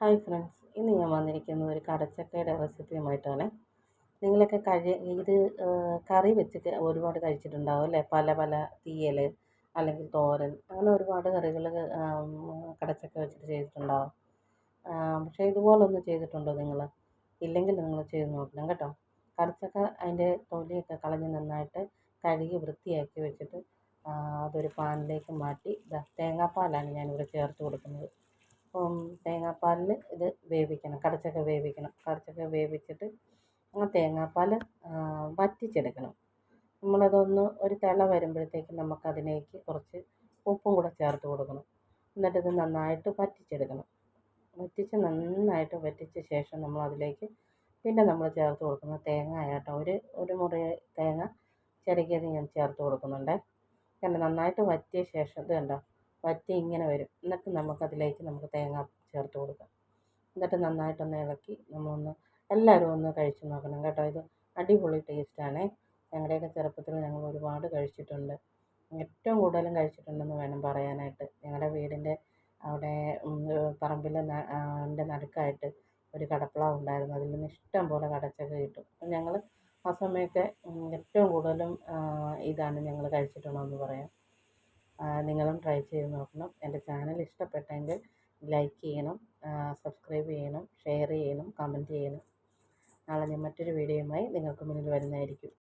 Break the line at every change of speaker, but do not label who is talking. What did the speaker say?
Hi friends ഇന്ന് ഞാൻ വന്നിരിക്കുന്നത് ഒരു കടച്ചക്കയുടെ റെസിപ്പിയുമായിട്ടാണ്. നിങ്ങളൊക്കെ കഴി ഇത് കറി വെച്ചിട്ട് ഒരുപാട് കഴിച്ചിട്ടുണ്ടാവും അല്ലേ? പല പല തീയൽ അല്ലെങ്കിൽ തോരൻ അങ്ങനെ ഒരുപാട് കറികൾ കടച്ചക്ക വെച്ചിട്ട് ചെയ്തിട്ടുണ്ടാവും. പക്ഷേ ഇതുപോലൊന്ന് ചെയ്തിട്ടുണ്ടോ നിങ്ങൾ ഇല്ലെങ്കിൽ നിങ്ങൾ ചെയ്ത് നോക്കണം കേട്ടോ. കടച്ചക്ക അതിന്റെ തൊലിയൊക്കെ കളഞ്ഞ് നന്നായിട്ട് കഴുകി വൃത്തിയാക്കി വെച്ചിട്ട് അതൊരു പാനിലേക്ക് മാറ്റി തേങ്ങാപ്പാലാണ് ഞാനിവിടെ ചേർത്ത് കൊടുക്കുന്നത്. തേങ്ങാപ്പാലിൽ ഇത് വേവിക്കണം. കടച്ചക്ക വേവിക്കണം. കടച്ചക്ക വേവിച്ചിട്ട് ആ തേങ്ങാപ്പാൽ വറ്റിച്ചെടുക്കണം. നമ്മളതൊന്ന് ഒരു തിള വരുമ്പോഴത്തേക്കും നമുക്കതിലേക്ക് കുറച്ച് ഉപ്പും കൂടെ ചേർത്ത് കൊടുക്കണം. എന്നിട്ടിത് നന്നായിട്ട് വറ്റിച്ചെടുക്കണം. വറ്റിച്ച് നന്നായിട്ട് വറ്റിച്ച ശേഷം നമ്മൾ അതിലേക്ക് പിന്നെ നമ്മൾ ചേർത്ത് കൊടുക്കുന്ന തേങ്ങ ആട്ടോ ഒരു ഒരു മുറി തേങ്ങ ചിരകിയത് ഞാൻ ചേർത്ത് കൊടുക്കുന്നുണ്ട്. കണ്ടോ നന്നായിട്ട് വറ്റിയ ശേഷം ഇത് കണ്ടോ വറ്റി ഇങ്ങനെ വരും. എന്നിട്ട് നമുക്കതിലേക്ക് നമുക്ക് തേങ്ങ ചേർത്ത് കൊടുക്കാം. എന്നിട്ട് നന്നായിട്ടൊന്ന് ഇളക്കി നമ്മളൊന്ന് എല്ലാവരും ഒന്ന് കഴിച്ച് നോക്കണം കേട്ടോ. ഇത് അടിപൊളി ടേസ്റ്റാണേ. ഞങ്ങളുടെയൊക്കെ ചെറുപ്പത്തിൽ ഞങ്ങൾ ഒരുപാട് കഴിച്ചിട്ടുണ്ട്. ഏറ്റവും കൂടുതലും കഴിച്ചിട്ടുണ്ടെന്ന് വേണം പറയാനായിട്ട്. ഞങ്ങളുടെ വീടിന്റെ അവിടെ പറമ്പിൽ എന്റെ നടുക്കായിട്ട് ഒരു കടപ്പള ഉണ്ടായിരുന്നു. അതിൽ നിന്ന് ഇഷ്ടം പോലെ കടച്ചൊക്കെ കിട്ടും. അപ്പം ഞങ്ങൾ ആ സമയത്തെ ഏറ്റവും കൂടുതലും ഇതാണ് ഞങ്ങൾ കഴിച്ചിട്ടുള്ളതെന്ന് പറയാം. നിങ്ങളും ട്രൈ ചെയ്ത് നോക്കണം. എന്റെ ചാനൽ ഇഷ്ടപ്പെട്ടെങ്കിൽ ലൈക്ക് ചെയ്യണം സബ്സ്ക്രൈബ് ചെയ്യണം ഷെയർ ചെയ്യണം കമന്റ് ചെയ്യണം. നാളെ ഞാൻ മറ്റൊരു വീഡിയോയുമായി നിങ്ങൾക്ക് മുന്നിൽ വരുന്നതായിരിക്കും.